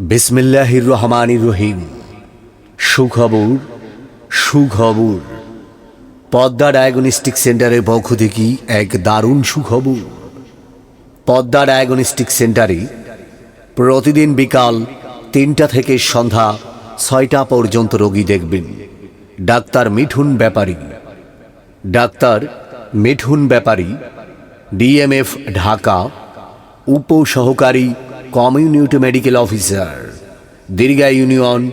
বিসমিল্লাহির রহমানির রহিম। সুখবর সুখবর। পদ্মা ডায়াগনস্টিক সেন্টারের পক্ষ থেকে এক দারুণ সুখবর। পদ্মা ডায়াগনস্টিক সেন্টারে প্রতিদিন বিকাল তিনটা থেকে সন্ধ্যা ছয়টা পর্যন্ত রোগী দেখবেন। Doctor Mithun Byapari. Doctor Mithun Byapari, DMF Dhaka উপসহকারী community medical officer Dirgha union,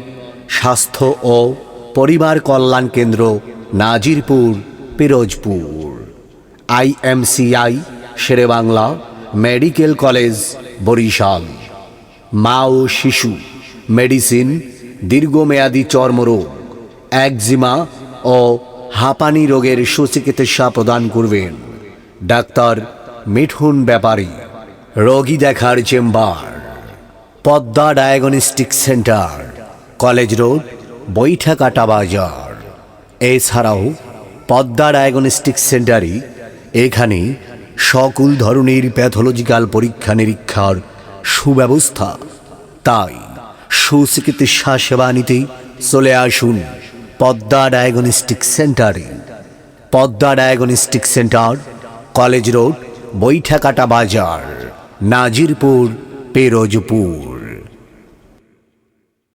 স্বাস্থ্য ও পরিবার কল্যাণ কেন্দ্র, Nazirpur, Pirojpur. IMCI Sher-e-Bangla, medical college, Barishal. মা ও শিশু, মেডিসিন, দীর্ঘমেয়াদী চর্মরোগ, একজিমা ও হাঁপানি রোগের সুচিকিৎসা প্রদান করবেন। ডাক্তার মিঠুন ব্যাপারী। রোগী দেখার chamber, Padma diagnostic centre, college road, Baithakata বাজার। এছাড়াও পদ্মা ডায়াগনস্টিক সেন্টারে এখানে সকল ধরনের প্যাথোলজিক্যাল পরীক্ষা নিরীক্ষার সুব্যবস্থা। তাই সুচিকিৎসা সেবা নিতে চলে আসুন পদ্মা ডায়াগনস্টিক সেন্টারে। Padma diagnostic centre, college road, Baithakata বাজার। নাজিরপুর পেরোজপুর।